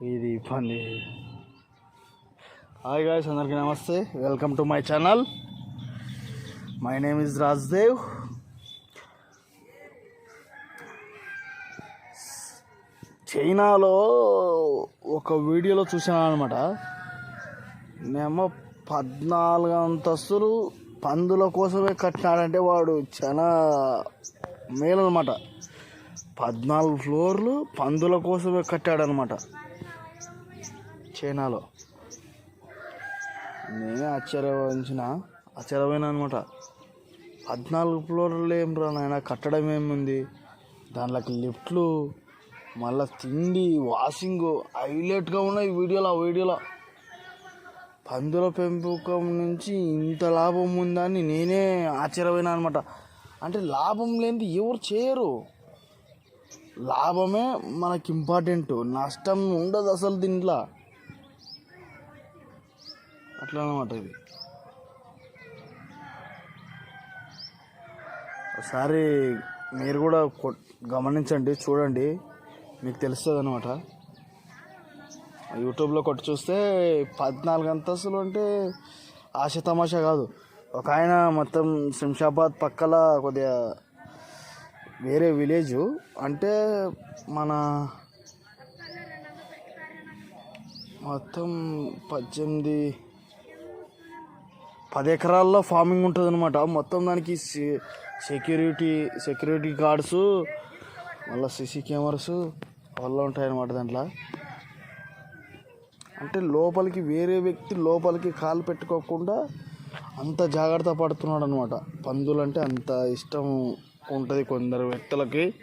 ఇది ఇబ్బంది hi guys అందరికీ నమస్తే. Welcome to my channel my name is Rajdev చైనాలో ఒక వీడియోలో చూసాను అనమాట నేమో పద్నాలుగు అంతస్తులు పందుల కోసమే కట్టినాడంటే వాడు చాలా మేలు అనమాట పద్నాలుగు ఫ్లోర్లు పందుల కోసమే కట్టాడనమాట చైనాలో. నేనే ఆశ్చర్యవహించిన ఆశ్చర్యమైన అనమాట పద్నాలుగు ఫ్లోర్లు ఏం రా నాయన కట్టడం ఏముంది? దాంట్లోకి లిఫ్ట్లు మళ్ళీ తిండి వాషింగ్ హైలైట్గా ఉన్నాయి వీడియోలో ఆ వీడియోలో. పందుల పెంపకం నుంచి ఇంత లాభం ఉందని నేనే ఆశ్చర్యపోయినా అనమాట అంటే లాభం లేనిది ఎవరు చేయరు. లాభమే మనకి ఇంపార్టెంట్. నష్టం ఉండదు అసలు దీంట్లో. అట్లా అనమాట ఇది. ఒకసారి మీరు కూడా గమనించండి చూడండి. మీకు తెలుస్తుంది అనమాట యూట్యూబ్లో కొట్టి చూస్తే పద్నాలుగు అంతస్తులు అంటే ఆశ తమాషా కాదు. ఒక ఆయన మొత్తం శంషాబాద్ పక్కల కొద్దిగా వేరే విలేజ్. అంటే మన మొత్తం పద్దెనిమిది పది ఎకరాల్లో ఫార్మింగ్ ఉంటుంది అనమాట మొత్తం దానికి సె- సెక్యూరిటీ సెక్యూరిటీ గార్డ్స్ మళ్ళీ సీసీ కెమెరాస్ వల్ల ఉంటాయన్నమాట దాంట్లో. అంటే లోపలికి వేరే వ్యక్తి లోపలికి కాలు పెట్టుకోకుండా అంత జాగ్రత్త పడుతున్నాడు అనమాట పందులు అంటే అంత ఇష్టం ఉంటుంది కొందరు వ్యక్తులకి.